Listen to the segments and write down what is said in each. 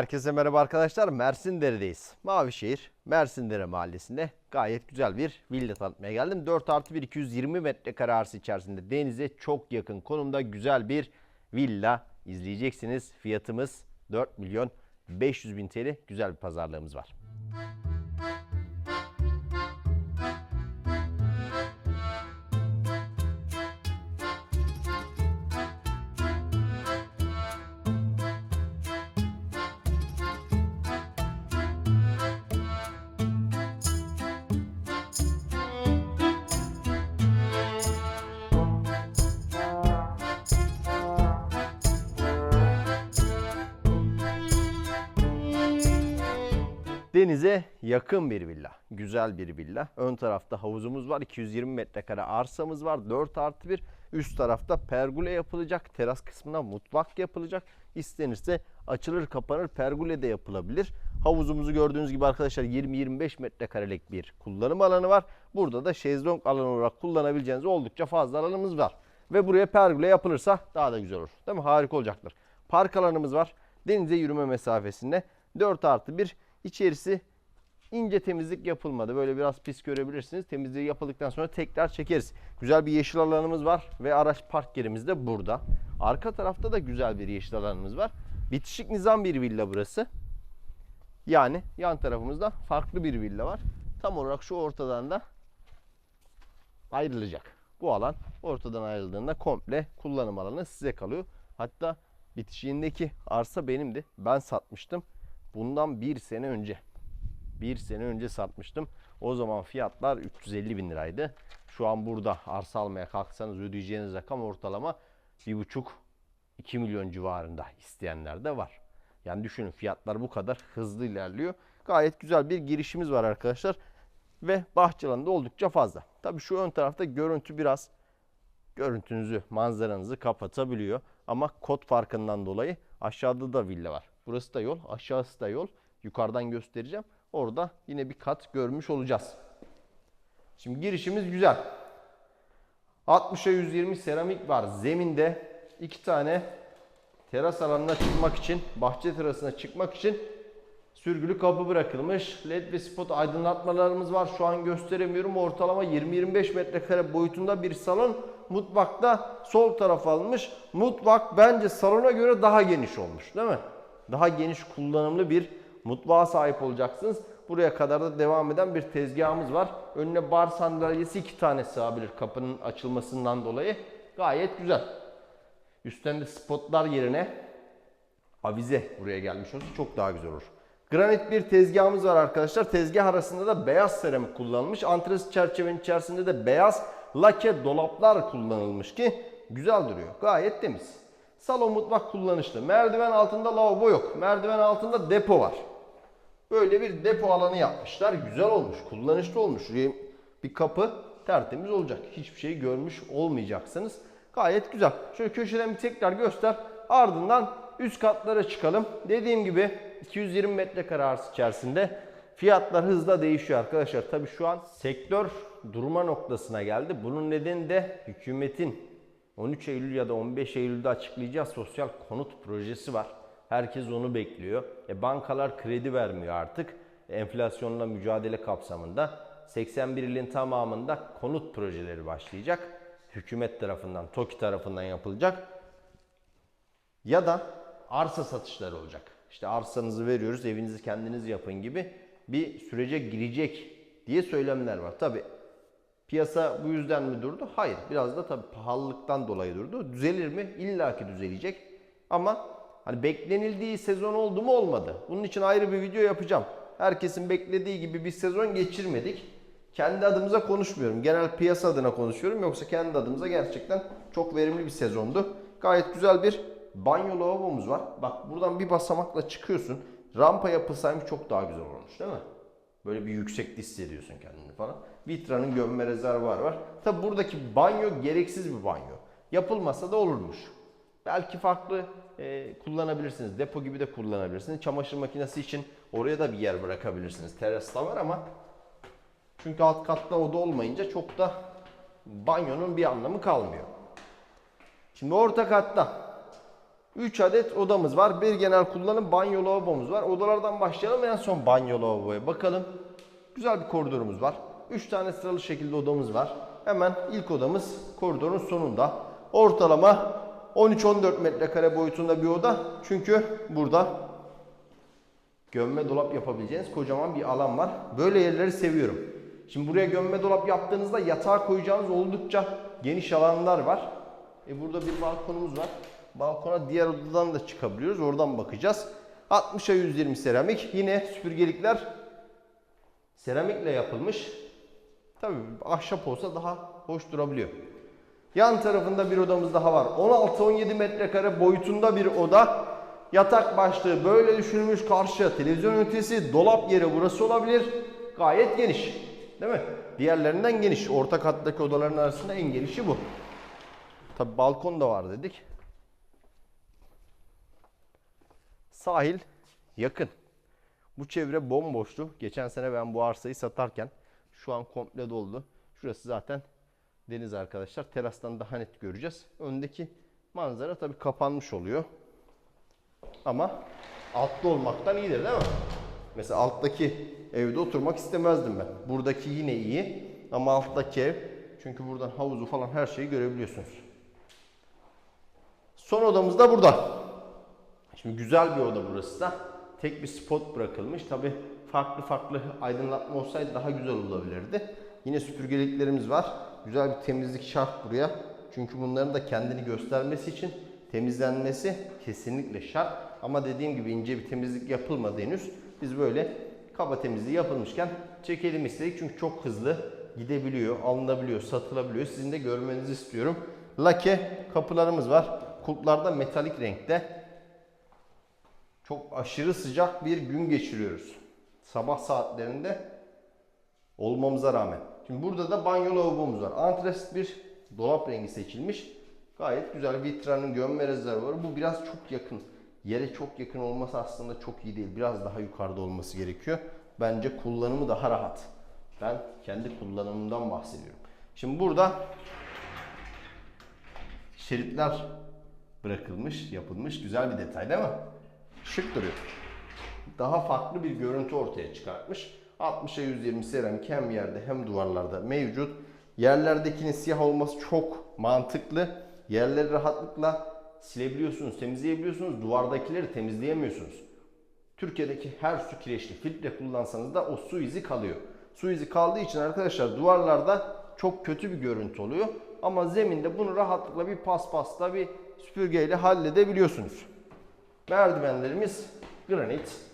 Herkese merhaba arkadaşlar. Mersindere'deyiz. Mavişehir, Mersinlere mahallesinde gayet güzel bir villa tanıtmaya geldim. 4 artı 1 220 metrekare arsa içerisinde denize çok yakın konumda güzel bir villa izleyeceksiniz. Fiyatımız 4 milyon 500 bin TL. Güzel bir pazarlığımız var. Denize yakın bir villa. Güzel bir villa. Ön tarafta havuzumuz var. 220 metrekare arsamız var. 4 artı 1. Üst tarafta pergole yapılacak. Teras kısmına mutfak yapılacak. İstenirse açılır kapanır pergole de yapılabilir. Havuzumuzu gördüğünüz gibi arkadaşlar 20-25 metrekarelik bir kullanım alanı var. Burada da şezlong alanı olarak kullanabileceğiniz oldukça fazla alanımız var. Ve buraya pergole yapılırsa daha da güzel olur. Değil mi? Harika olacaktır. Park alanımız var. Denize yürüme mesafesinde 4 artı 1 İçerisi ince temizlik yapılmadı. Böyle biraz pis görebilirsiniz. Temizliği yapıldıktan sonra tekrar çekeriz. Güzel bir yeşil alanımız var ve araç park yerimiz de burada. Arka tarafta da güzel bir yeşil alanımız var. Bitişik nizam bir villa burası. Yani yan tarafımızda farklı bir villa var. Tam olarak şu ortadan da ayrılacak. Bu alan ortadan ayrıldığında komple kullanım alanı size kalıyor. Hatta bitişiğindeki arsa benimdi. Ben satmıştım. Bundan bir sene önce. Bir sene önce satmıştım. O zaman fiyatlar 350 bin liraydı. Şu an burada arsa almaya kalksanız ödeyeceğiniz rakam ortalama 1,5-2 milyon civarında isteyenler de var. Yani düşünün fiyatlar bu kadar hızlı ilerliyor. Gayet güzel bir girişimiz var arkadaşlar. Ve bahçe alanı da oldukça fazla. Tabii şu ön tarafta görüntü biraz görüntünüzü, manzaranızı kapatabiliyor. Ama kod farkından dolayı aşağıda da villa var. Burası da yol, aşağısı da yol. Yukarıdan göstereceğim. Orada yine bir kat görmüş olacağız. Şimdi girişimiz güzel. 60'a 120 seramik var zeminde. iki tane teras alanına çıkmak için, bahçe terasına çıkmak için sürgülü kapı bırakılmış. LED ve spot aydınlatmalarımız var. Şu an gösteremiyorum. Ortalama 20-25 metrekare boyutunda bir salon. Mutfakta sol taraf alınmış. Mutfak bence salona göre daha geniş olmuş değil mi? Daha geniş kullanımlı bir mutfağa sahip olacaksınız. Buraya kadar da devam eden bir tezgahımız var. Önüne bar sandalyesi iki tane sığabilir kapının açılmasından dolayı. Gayet güzel. Üstten de spotlar yerine avize buraya gelmiş olsa çok daha güzel olur. Granit bir tezgahımız var arkadaşlar. Tezgah arasında da beyaz seramik kullanılmış. Antres çerçevenin içerisinde de beyaz lake dolaplar kullanılmış ki güzel duruyor. Gayet temiz. Salon mutfak kullanışlı. Merdiven altında lavabo yok. Merdiven altında depo var. Böyle bir depo alanı yapmışlar. Güzel olmuş. Kullanışlı olmuş. Bir kapı tertemiz olacak. Hiçbir şey görmüş olmayacaksınız. Gayet güzel. Şöyle köşeden bir tekrar göster. Ardından üst katlara çıkalım. Dediğim gibi 220 metrekare arsa içerisinde fiyatlar hızla değişiyor arkadaşlar. Tabi şu an sektör durma noktasına geldi. Bunun nedeni de hükümetin 13 Eylül ya da 15 Eylül'de açıklayacağı sosyal konut projesi var. Herkes onu bekliyor. E, bankalar kredi vermiyor artık. Enflasyonla mücadele kapsamında 81 ilin tamamında konut projeleri başlayacak. Hükümet tarafından, TOKİ tarafından yapılacak. Ya da arsa satışları olacak. İşte arsanızı veriyoruz, evinizi kendiniz yapın gibi bir sürece girecek diye söylemler var. Tabi piyasa bu yüzden mi durdu? Hayır. Biraz da tabi pahalılıktan dolayı durdu. Düzelir mi? İlla ki düzelecek. Ama hani beklenildiği sezon oldu mu olmadı. Bunun için ayrı bir video yapacağım. Herkesin beklediği gibi bir sezon geçirmedik. Kendi adımıza konuşmuyorum. Genel piyasa adına konuşuyorum. Yoksa kendi adımıza gerçekten çok verimli bir sezondu. Gayet güzel bir banyo lavabomuz var. Bak buradan bir basamakla çıkıyorsun. Rampa yapılsaymış çok daha güzel olmuş değil mi? Böyle bir yüksekte hissediyorsun kendini falan. Vitra'nın gömme rezervuarı var. Tabi buradaki banyo gereksiz bir banyo. Yapılmasa da olurmuş. Belki farklı e, kullanabilirsiniz. Depo gibi de kullanabilirsiniz. Çamaşır makinesi için oraya da bir yer bırakabilirsiniz. Terasta var ama çünkü alt katta oda olmayınca çok da banyonun bir anlamı kalmıyor. Şimdi orta katta 3 adet odamız var. Bir genel kullanım banyo lavabomuz var. Odalardan başlayalım en son banyo lavaboya bakalım. Güzel bir koridorumuz var. 3 tane sıralı şekilde odamız var. Hemen ilk odamız koridorun sonunda. Ortalama 13-14 metrekare boyutunda bir oda. Çünkü burada gömme dolap yapabileceğiniz kocaman bir alan var. Böyle yerleri seviyorum. Şimdi buraya gömme dolap yaptığınızda yatağa koyacağınız oldukça geniş alanlar var. E burada bir balkonumuz var. Balkona diğer odadan da çıkabiliyoruz. Oradan bakacağız. 60'a 120 seramik. Yine süpürgelikler seramikle yapılmış. Tabii ahşap olsa daha hoş durabiliyor. Yan tarafında bir odamız daha var. 16-17 metrekare boyutunda bir oda. Yatak başlığı böyle düşünülmüş. Karşıya televizyon ünitesi, dolap yeri burası olabilir. Gayet geniş. Değil mi? Diğerlerinden geniş. Orta kattaki odaların arasında en genişi bu. Tabi balkon da var dedik. Sahil yakın. Bu çevre bomboştu. Geçen sene ben bu arsayı satarken şu an komple doldu. Şurası zaten deniz arkadaşlar. Terastan daha net göreceğiz. Öndeki manzara tabi kapanmış oluyor. Ama altta olmaktan iyidir değil mi? Mesela alttaki evde oturmak istemezdim ben. Buradaki yine iyi ama alttaki ev çünkü buradan havuzu falan her şeyi görebiliyorsunuz. Son odamız da burada. Şimdi güzel bir oda burası da. Tek bir spot bırakılmış. Tabi farklı farklı aydınlatma olsaydı daha güzel olabilirdi. Yine süpürgeliklerimiz var. Güzel bir temizlik şart buraya. Çünkü bunların da kendini göstermesi için temizlenmesi kesinlikle şart. Ama dediğim gibi ince bir temizlik yapılmadı henüz. Biz böyle kaba temizliği yapılmışken çekelim istedik. Çünkü çok hızlı gidebiliyor, alınabiliyor, satılabiliyor. Sizin de görmenizi istiyorum. Lake kapılarımız var. Kulplarda metalik renkte. Çok aşırı sıcak bir gün geçiriyoruz. Sabah saatlerinde olmamıza rağmen. Şimdi burada da banyo lavabomuz var. Antresit bir dolap rengi seçilmiş. Gayet güzel. Vitranın gömme rezervuarı. Bu biraz çok yakın. Yere çok yakın olması aslında çok iyi değil. Biraz daha yukarıda olması gerekiyor. Bence kullanımı daha rahat. Ben kendi kullanımımdan bahsediyorum. Şimdi burada şeritler bırakılmış, yapılmış. Güzel bir detay değil mi? Şık duruyor. Daha farklı bir görüntü ortaya çıkartmış. 60'a 120 seramik hem yerde hem duvarlarda mevcut. Yerlerdekinin siyah olması çok mantıklı. Yerleri rahatlıkla silebiliyorsunuz, temizleyebiliyorsunuz. Duvardakileri temizleyemiyorsunuz. Türkiye'deki her su kireçli filtre kullansanız da o su izi kalıyor. Su izi kaldığı için arkadaşlar duvarlarda çok kötü bir görüntü oluyor. Ama zeminde bunu rahatlıkla bir paspasla bir süpürgeyle halledebiliyorsunuz. Merdivenlerimiz granit.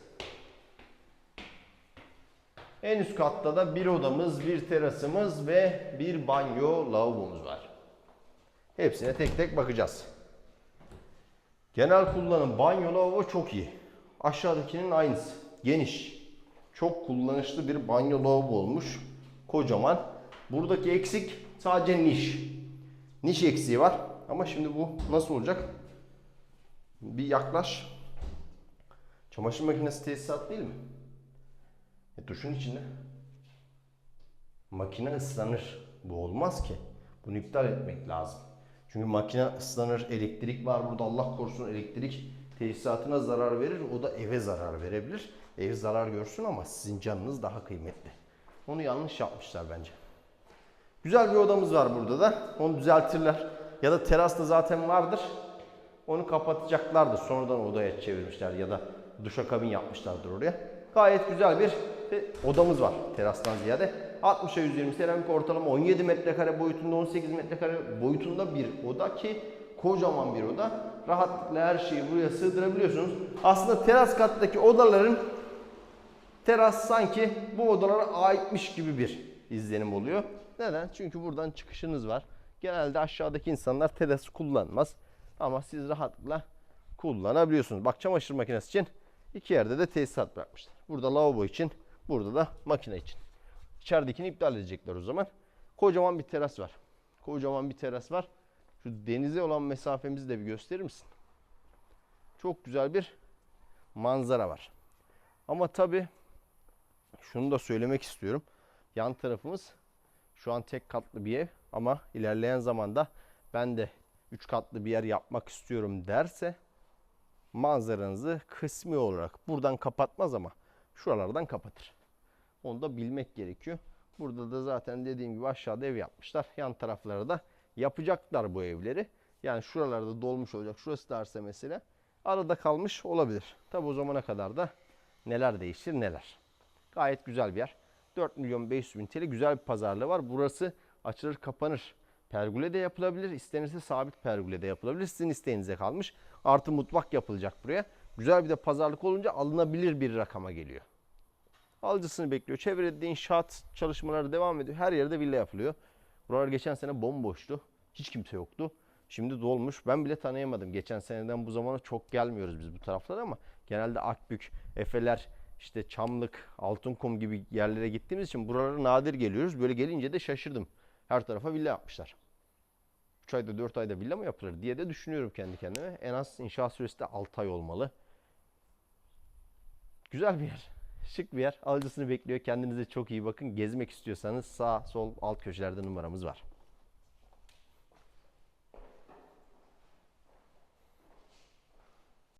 En üst katta da bir odamız, bir terasımız ve bir banyo lavabomuz var. Hepsine tek tek bakacağız. Genel kullanım banyo lavabo çok iyi. Aşağıdakinin aynısı. Geniş. Çok kullanışlı bir banyo lavabo olmuş. Kocaman. Buradaki eksik sadece niş. Niş eksiği var. Ama şimdi bu nasıl olacak? Bir yaklaş. Çamaşır makinesi tesisat değil mi? E, duşun içinde. Makine ıslanır. Bu olmaz ki. Bunu iptal etmek lazım. Çünkü makine ıslanır, elektrik var burada Allah korusun elektrik tesisatına zarar verir. O da eve zarar verebilir. Ev zarar görsün ama sizin canınız daha kıymetli. Onu yanlış yapmışlar bence. Güzel bir odamız var burada da. Onu düzeltirler. Ya da terasta zaten vardır. Onu kapatacaklardır. Sonradan odaya çevirmişler ya da duşakabin yapmışlardır oraya. Gayet güzel bir odamız var terastan ziyade. 60'a 120 seramik ortalama 17 metrekare boyutunda 18 metrekare boyutunda bir oda ki kocaman bir oda. Rahatlıkla her şeyi buraya sığdırabiliyorsunuz. Aslında teras kattaki odaların teras sanki bu odalara aitmiş gibi bir izlenim oluyor. Neden? Çünkü buradan çıkışınız var. Genelde aşağıdaki insanlar terası kullanmaz. Ama siz rahatlıkla kullanabiliyorsunuz. Bak çamaşır makinesi için iki yerde de tesisat bırakmışlar. Burada lavabo için, burada da makine için. İçeridekini iptal edecekler o zaman. Kocaman bir teras var. Kocaman bir teras var. Şu denize olan mesafemizi de bir gösterir misin? Çok güzel bir manzara var. Ama tabii şunu da söylemek istiyorum. Yan tarafımız şu an tek katlı bir ev ama ilerleyen zamanda ben de 3 katlı bir yer yapmak istiyorum derse manzaranızı kısmi olarak buradan kapatmaz ama şuralardan kapatır. Onu da bilmek gerekiyor. Burada da zaten dediğim gibi aşağıda ev yapmışlar. Yan taraflara da yapacaklar bu evleri. Yani şuralarda dolmuş olacak. Şurası da arsa mesela. Arada kalmış olabilir. Tabi o zamana kadar da neler değişir neler. Gayet güzel bir yer. 4 milyon 500 bin TL güzel bir pazarlığı var. Burası açılır kapanır. Pergüle de yapılabilir. İstenirse sabit pergüle de yapılabilir. Sizin isteğinize kalmış. Artı mutfak yapılacak buraya. Güzel bir de pazarlık olunca alınabilir bir rakama geliyor. Alıcısını bekliyor. Çevrede inşaat çalışmaları devam ediyor. Her yerde villa yapılıyor. Buralar geçen sene bomboştu. Hiç kimse yoktu. Şimdi dolmuş. Ben bile tanıyamadım. Geçen seneden bu zamana çok gelmiyoruz biz bu taraflara ama genelde Akbük, Efeler, işte Çamlık, Altınkum gibi yerlere gittiğimiz için buralara nadir geliyoruz. Böyle gelince de şaşırdım. Her tarafa villa yapmışlar. 3 ayda 4 ayda villa mı yapılır diye de düşünüyorum kendi kendime. En az inşaat süresi de 6 ay olmalı. Güzel bir yer. Şık bir yer. Alıcısını bekliyor. Kendinize çok iyi bakın. Gezmek istiyorsanız sağ sol alt köşelerde numaramız var.